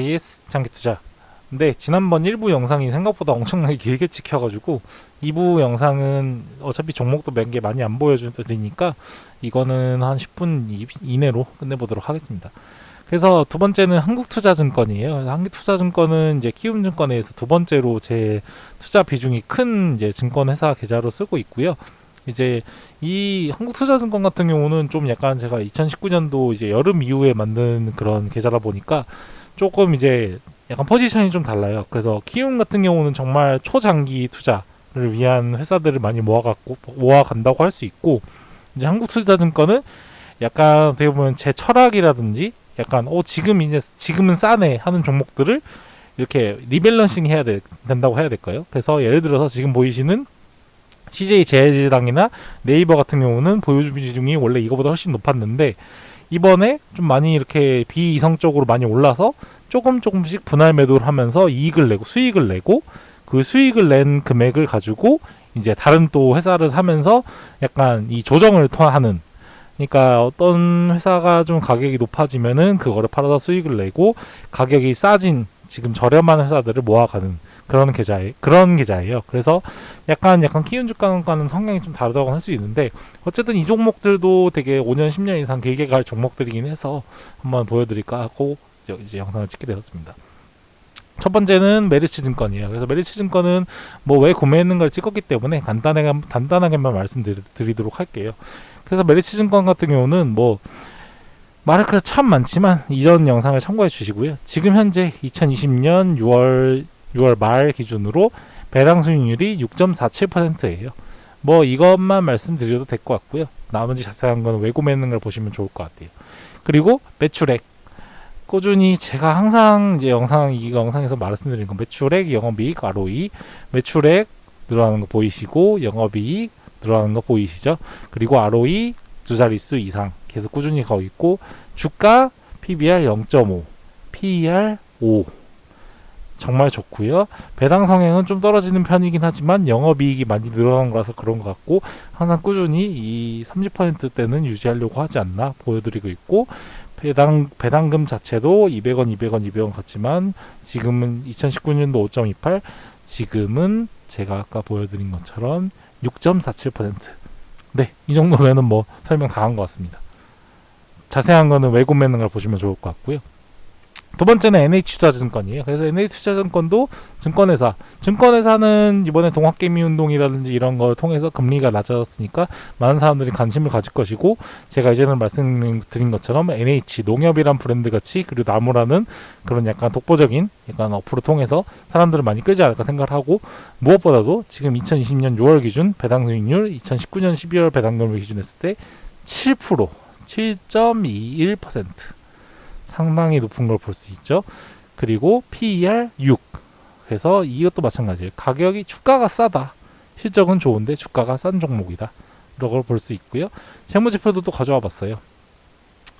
JS 장기 투자. 근데 지난번 1부 영상이 생각보다 엄청나게 길게 찍혀가지고 2부 영상은 어차피 종목도 몇 개 많이 안 보여드리니까 이거는 한 10분 이- 이내로 끝내보도록 하겠습니다. 그래서 두 번째는 한국투자증권이에요. 한국투자증권은 이제 키움증권에서 두 번째로 제 투자 비중이 큰 이제 증권 회사 계좌로 쓰고 있고요. 이제 이 한국투자증권 같은 경우는 좀 약간 제가 2019년도 이제 여름 이후에 만든 그런 계좌다 보니까 조금 이제 약간 포지션이 좀 달라요. 그래서 키움 같은 경우는 정말 초장기 투자를 위한 회사들을 많이 모아갖고 모아간다고 할 수 있고 이제 한국투자증권은 약간 어떻게 보면 제 철학이라든지 약간 어 지금 이제 지금은 싸네 하는 종목들을 이렇게 리밸런싱 해야 돼, 된다고 해야 될까요? 그래서 예를 들어서 지금 보이시는 CJ 제일제당이나 네이버 같은 경우는 보유 비 중이 원래 이거보다 훨씬 높았는데 이번에 좀 많이 이렇게 비이성적으로 많이 올라서 조금 조금씩 분할 매도를 하면서 이익을 내고 수익을 내고 그 수익을 낸 금액을 가지고 이제 다른 또 회사를 사면서 약간 이 조정을 하는 그러니까 어떤 회사가 좀 가격이 높아지면은 그거를 팔아서 수익을 내고 가격이 싸진 지금 저렴한 회사들을 모아가는 그런 계좌에 그런 계좌예요. 그래서 약간 약간 키운 주가과는 성향이 좀 다르다고 할 수 있는데 어쨌든 이 종목들도 되게 5년 10년 이상 길게 갈 종목들이긴 해서 한번 보여드릴까 하고 이제, 이제 영상을 찍게 되었습니다. 첫 번째는 메리츠 증권이에요. 그래서 메리츠 증권은 뭐 왜 구매했는가를 찍었기 때문에 간단하게 간단하게만 말씀드리도록 할게요. 그래서 메리츠 증권 같은 경우는 뭐거참 많지만 이전 영상을 참고해 주시고요. 지금 현재 2020년 6월 6월 말 기준으로 배당 수익률이 6.47%예요. 뭐 이것만 말씀드려도 될 것 같고요. 나머지 자세한 건왜 구매했는 걸 보시면 좋을 것 같아요. 그리고 매출액 꾸준히 제가 항상 이제 영상 이 영상에서 말씀드린 건 매출액, 영업이익, ROE, 매출액 늘어나는 거 보이시고 영업이익 늘어나는 거 보이시죠? 그리고 ROE 두 자릿수 이상 계속 꾸준히 가고 있고 주가 PBR 0.5, PER 5 정말 좋고요. 배당 성향은 좀 떨어지는 편이긴 하지만 영업이익이 많이 늘어난 거라서 그런 것 같고 항상 꾸준히 이 30%대는 유지하려고 하지 않나 보여드리고 있고 배당 배당금 자체도 200원, 200원, 200원 같지만 지금은 2019년도 5.28, 지금은 제가 아까 보여드린 것처럼 6.47%. 네, 이 정도면은 뭐 설명 다 한 것 같습니다. 자세한 거는 왜 구매하는 걸 보시면 좋을 것 같고요. 두 번째는 NH투자증권이에요. 그래서 NH투자증권도 증권회사, 증권회사는 이번에 동학개미 운동이라든지 이런 걸 통해서 금리가 낮아졌으니까 많은 사람들이 관심을 가질 것이고 제가 이제는 말씀드린 것처럼 NH 농협이란 브랜드 같이 그리고 나무라는 그런 약간 독보적인 약간 어플을 통해서 사람들을 많이 끌지 않을까 생각을 하고 무엇보다도 지금 2020년 6월 기준 배당 수익률 2019년 12월 배당금을 기준했을 때 7% 7.21% 상당히 높은 걸 볼 수 있죠. 그리고 PER 6. 그래서 이것도 마찬가지예요. 가격이 주가가 싸다. 실적은 좋은데 주가가 싼 종목이다. 이런 걸볼 수 있고요. 재무지표도 또 가져와 봤어요.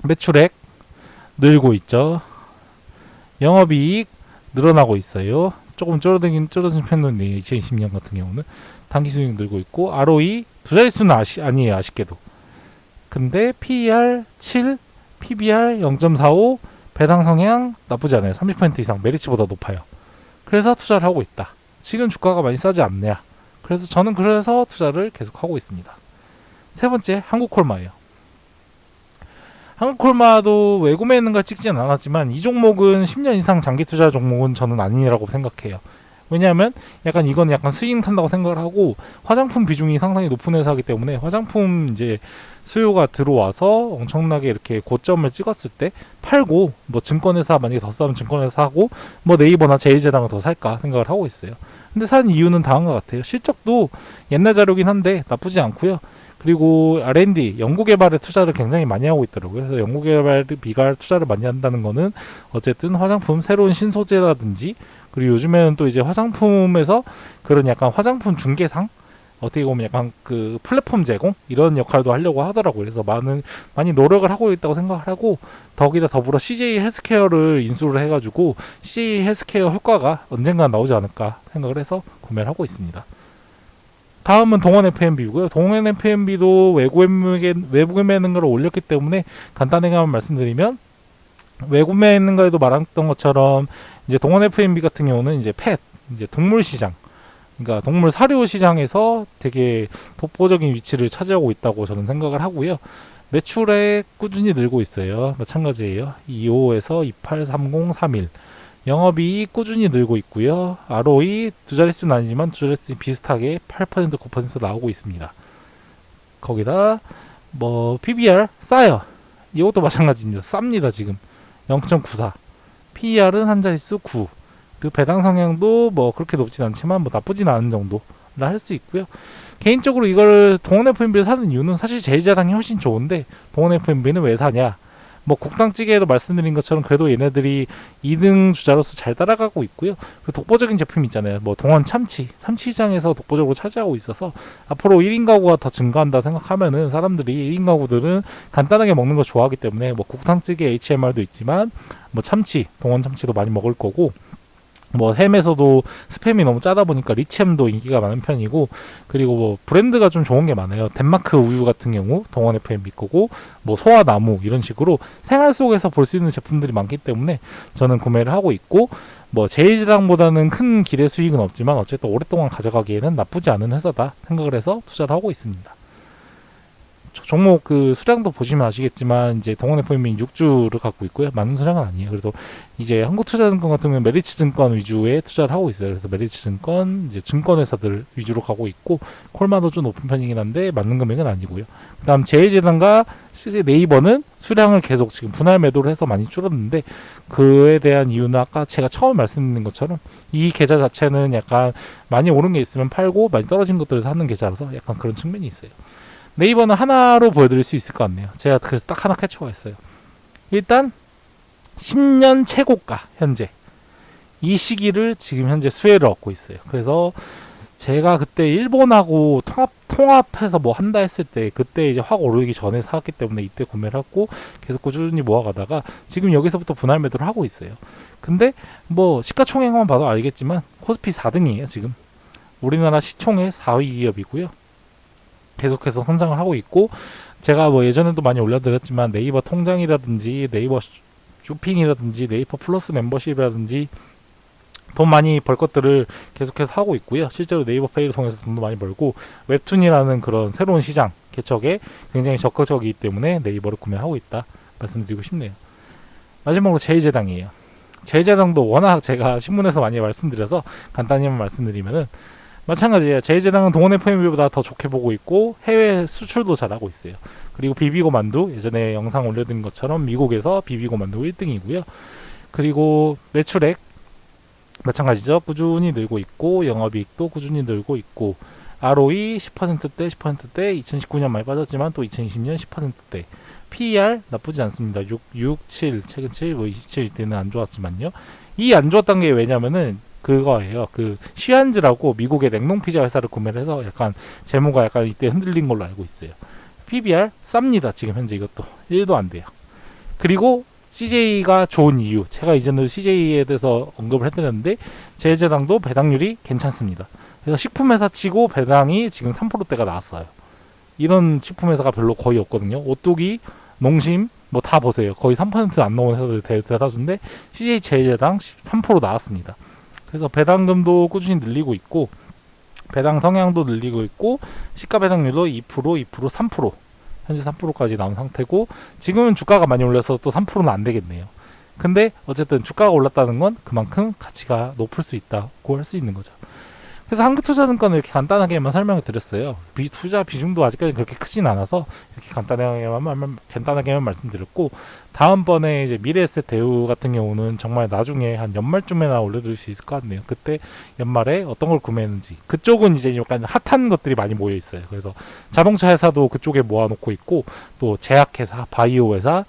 매출액 늘고 있죠. 영업이익 늘어나고 있어요. 조금 줄어들긴 줄어든 편인데 2020년 같은 경우는 단기 수익 늘고 있고 ROE 두 자릿수는 아시, 아니에요 아쉽게도. 근데 PER 7, PBR 0.45, 배당 성향 나쁘지 않아요. 30% 이상 메리츠보다 높아요. 그래서 투자를 하고 있다. 지금 주가가 많이 싸지 않냐. 그래서 저는 그래서 투자를 계속 하고 있습니다. 세 번째 한국콜마예요. 한국콜마도 왜 구매했는가 찍지는 않았지만 이 종목은 10년 이상 장기 투자 종목은 저는 아니라고 생각해요. 왜냐하면 약간 이건 약간 스윙 탄다고 생각을 하고 화장품 비중이 상당히 높은 회사이기 때문에 화장품 이제 수요가 들어와서 엄청나게 이렇게 고점을 찍었을 때 팔고 뭐 증권회사 만약에 더 싸면 증권회사 사고 뭐 네이버나 제일제당을 더 살까 생각을 하고 있어요. 근데 산 이유는 다음과 같아요. 실적도 옛날 자료긴 한데 나쁘지 않고요. 그리고 R&D 연구개발에 투자를 굉장히 많이 하고 있더라고요. 그래서 연구개발 비갈 투자를 많이 한다는 거는 어쨌든 화장품 새로운 신소재라든지 그리고 요즘에는 또 이제 화장품에서 그런 약간 화장품 중개상 어떻게 보면 약간 그 플랫폼 제공 이런 역할도 하려고 하더라고요. 그래서 많은 많이 노력을 하고 있다고 생각을 하고 더기다 더불어 CJ 헬스케어를 인수를 해가지고 CJ 헬스케어 효과가 언젠가 나오지 않을까 생각을 해서 구매를 하고 있습니다. 다음은 동원 FMB고요. 동원 FMB도 외국에 외국에 매는 걸 올렸기 때문에 간단하게 한번 말씀드리면 외구매했는가에도 말했던 것처럼 이제 동원 F&B 같은 경우는 이제 펫 이제 동물 시장 그러니까 동물 사료 시장에서 되게 독보적인 위치를 차지하고 있다고 저는 생각을 하고요. 매출액 꾸준히 늘고 있어요. 마찬가지예요. 25에서 28, 30, 31. 영업이익 꾸준히 늘고 있고요. ROE 두 자릿수는 아니지만 두 자릿수 비슷하게 8% 9% 나오고 있습니다. 거기다 뭐 PBR 싸요. 이것도 마찬가지입니다. 쌉니다 지금 0.94. PER은 한 자릿수 9. 그리고 배당 성향도 뭐 그렇게 높진 않지만 뭐 나쁘진 않은 정도라 할 수 있고요. 개인적으로 이걸 동원 F&B를 사는 이유는 사실 제일자당이 훨씬 좋은데 동원 F&B는 왜 사냐? 뭐 국당찌개에도 말씀드린 것처럼 그래도 얘네들이 2등 주자로서 잘 따라가고 있고요. 그 독보적인 제품 있잖아요. 뭐 동원 참치, 참치 시장에서 독보적으로 차지하고 있어서 앞으로 1인 가구가 더 증가한다 생각하면은 사람들이 1인 가구들은 간단하게 먹는 거 좋아하기 때문에 뭐 국당찌개 HMR도 있지만 뭐 참치, 동원 참치도 많이 먹을 거고 뭐 햄에서도 스팸이 너무 짜다 보니까 리치엠도 인기가 많은 편이고 그리고 뭐 브랜드가 좀 좋은 게 많아요. 덴마크 우유 같은 경우 동원 FM 거고 뭐 소화나무 이런 식으로 생활 속에서 볼 수 있는 제품들이 많기 때문에 저는 구매를 하고 있고 뭐 제일지당보다는 큰 기대 수익은 없지만 어쨌든 오랫동안 가져가기에는 나쁘지 않은 회사다 생각을 해서 투자를 하고 있습니다. 조- 종목 그 수량도 보시면 아시겠지만 이제 동원 FM이 6주를 갖고 있고요. 많은 수량은 아니에요. 그래도 이제 한국투자증권 같은 경우는 메리츠증권 위주의 투자를 하고 있어요. 그래서 메리츠증권 이제 증권회사들 위주로 가고 있고 콜마도 좀 높은 편이긴 한데 맞는 금액은 아니고요. 그다음 제일재단과 실제 네이버는 수량을 계속 지금 분할 매도를 해서 많이 줄었는데 그에 대한 이유는 아까 제가 처음 말씀드린 것처럼 이 계좌 자체는 약간 많이 오른 게 있으면 팔고 많이 떨어진 것들을 사는 계좌라서 약간 그런 측면이 있어요. 네이버는 하나로 보여드릴 수 있을 것 같네요. 제가 그래서 딱 하나 캐치가 했어요. 일단 10년 최고가 현재 이 시기를 지금 현재 수혜를 얻고 있어요. 그래서 제가 그때 일본하고 통합 통합해서 뭐 한다 했을 때 그때 이제 확 오르기 전에 샀기 때문에 이때 구매를 하고 계속 꾸준히 모아가다가 지금 여기서부터 분할 매도를 하고 있어요. 근데 뭐 시가총액만 봐도 알겠지만 코스피 4등이에요 지금 우리나라 시총의 4위 기업이고요. 계속해서 성장을 하고 있고 제가 뭐 예전에도 많이 올려드렸지만 네이버 통장이라든지 네이버 쇼핑이라든지 네이버 플러스 멤버십이라든지 돈 많이 벌 것들을 계속해서 하고 있고요. 실제로 네이버 페이를 통해서 돈도 많이 벌고 웹툰이라는 그런 새로운 시장 개척에 굉장히 적극적이기 때문에 네이버를 구매하고 있다 말씀드리고 싶네요. 마지막으로 제일제당이에요. 제일제당도 워낙 제가 신문에서 많이 말씀드려서 간단히만 말씀드리면은 마찬가지예요. 제일제당은 동원 FM보다 더 좋게 보고 있고 해외 수출도 잘하고 있어요. 그리고 비비고 만두 예전에 영상 올려드린 것처럼 미국에서 비비고 만두 1등이고요. 그리고 매출액 마찬가지죠. 꾸준히 늘고 있고 영업이익도 꾸준히 늘고 있고 ROE 10%대 10%대 2019년 많이 빠졌지만 또 2020년 10%대 PER 나쁘지 않습니다. 6, 6, 7 최근 7, 뭐 27 때는 안 좋았지만요. 이 안 좋았던 게 왜냐면은 그거예요. 그 쉬안즈라고 미국의 냉동 피자 회사를 구매를 해서 약간 재무가 약간 이때 흔들린 걸로 알고 있어요. PBR 쌉니다. 지금 현재 이것도 1도 안 돼요. 그리고 CJ가 좋은 이유. 제가 이전에 CJ에 대해서 언급을 해드렸는데 제재당도 배당률이 괜찮습니다. 그래서 식품회사 치고 배당이 지금 3%대가 나왔어요. 이런 식품회사가 별로 거의 없거든요. 오뚜기, 농심 뭐 다 보세요. 거의 3%안 넘은 회사들 대- 대다수인데 CJ 제재당 3% 나왔습니다. 그래서 배당금도 꾸준히 늘리고 있고 배당 성향도 늘리고 있고 시가 배당률도 2%, 2%, 3% 현재 3%까지 나온 상태고 지금은 주가가 많이 올라서 또 3%는 안 되겠네요. 근데 어쨌든 주가가 올랐다는 건 그만큼 가치가 높을 수 있다고 할 수 있는 거죠. 그래서 한국투자증권을 이렇게 간단하게만 설명을 드렸어요. 비, 투자 비중도 아직까지 그렇게 크진 않아서 이렇게 간단하게만 말- 간단하게만 말씀드렸고 다음번에 이제 미래에셋 대우 같은 경우는 정말 나중에 한 연말쯤에나 올려드릴 수 있을 것 같네요. 그때 연말에 어떤 걸 구매했는지 그쪽은 이제 약간 핫한 것들이 많이 모여 있어요. 그래서 자동차 회사도 그쪽에 모아놓고 있고 또 제약회사, 바이오 회사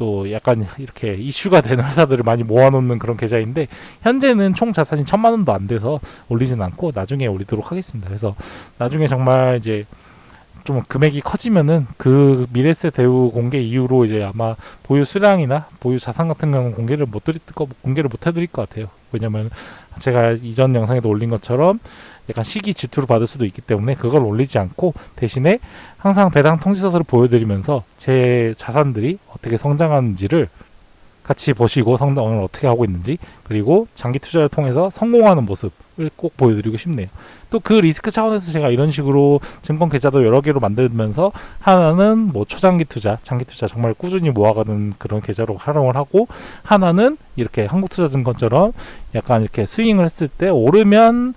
또 약간 이렇게 이슈가 되는 회사들을 많이 모아놓는 그런 계좌인데 현재는 총 자산이 천만 원도 안 돼서 올리진 않고 나중에 올리도록 하겠습니다. 그래서 나중에 정말 이제 좀 금액이 커지면은 그 미래세 대우 공개 이후로 이제 아마 보유 수량이나 보유 자산 같은 경우는 공개를 못 드릴 거 공개를 못 해드릴 것 같아요. 왜냐면 제가 이전 영상에도 올린 것처럼 약간 시기 질투를 받을 수도 있기 때문에 그걸 올리지 않고 대신에 항상 배당 통지서를 보여드리면서 제 자산들이 어떻게 성장하는지를 같이 보시고 성장을 어떻게 하고 있는지 그리고 장기 투자를 통해서 성공하는 모습을 꼭 보여드리고 싶네요. 또 그 리스크 차원에서 제가 이런 식으로 증권 계좌도 여러 개로 만들면서 하나는 뭐 초장기 투자, 장기 투자 정말 꾸준히 모아가는 그런 계좌로 활용을 하고 하나는 이렇게 한국투자증권처럼 약간 이렇게 스윙을 했을 때 오르면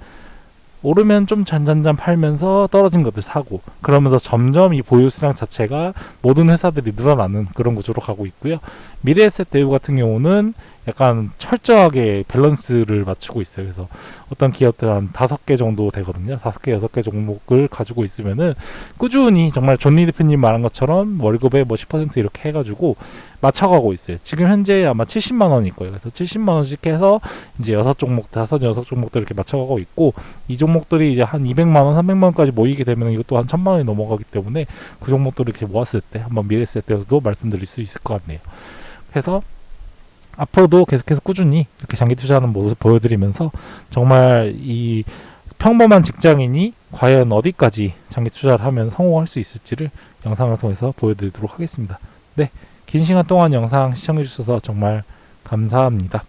오르면 좀 잔잔잔 팔면서 떨어진 것들 사고 그러면서 점점 이 보유 수량 자체가 모든 회사들이 늘어나는 그런 구조로 가고 있고요. 미래에셋 대우 같은 경우는 약간 철저하게 밸런스를 맞추고 있어요. 그래서 어떤 기업들 한 다섯 개 정도 되거든요. 다섯 개, 여섯 개 종목을 가지고 있으면은 꾸준히 정말 존리 대표님 말한 것처럼 월급에 뭐10% 이렇게 해가지고 맞춰가고 있어요. 지금 현재 아마 70만 원일 거예요. 그래서 70만 원씩 해서 이제 여섯 종목, 다섯 여섯 종목들 이렇게 맞춰가고 있고 이 종목들이 이제 한 200만 원, 300만 원까지 모이게 되면 이것도 한 1000만 원이 넘어가기 때문에 그 종목들을 이렇게 모았을 때 한번 미래세 때도 말씀드릴 수 있을 것 같네요. 그래서 앞으로도 계속해서 꾸준히 이렇게 장기 투자하는 모습 보여드리면서 정말 이 평범한 직장인이 과연 어디까지 장기 투자를 하면 성공할 수 있을지를 영상을 통해서 보여드리도록 하겠습니다. 네, 긴 시간 동안 영상 시청해주셔서 정말 감사합니다.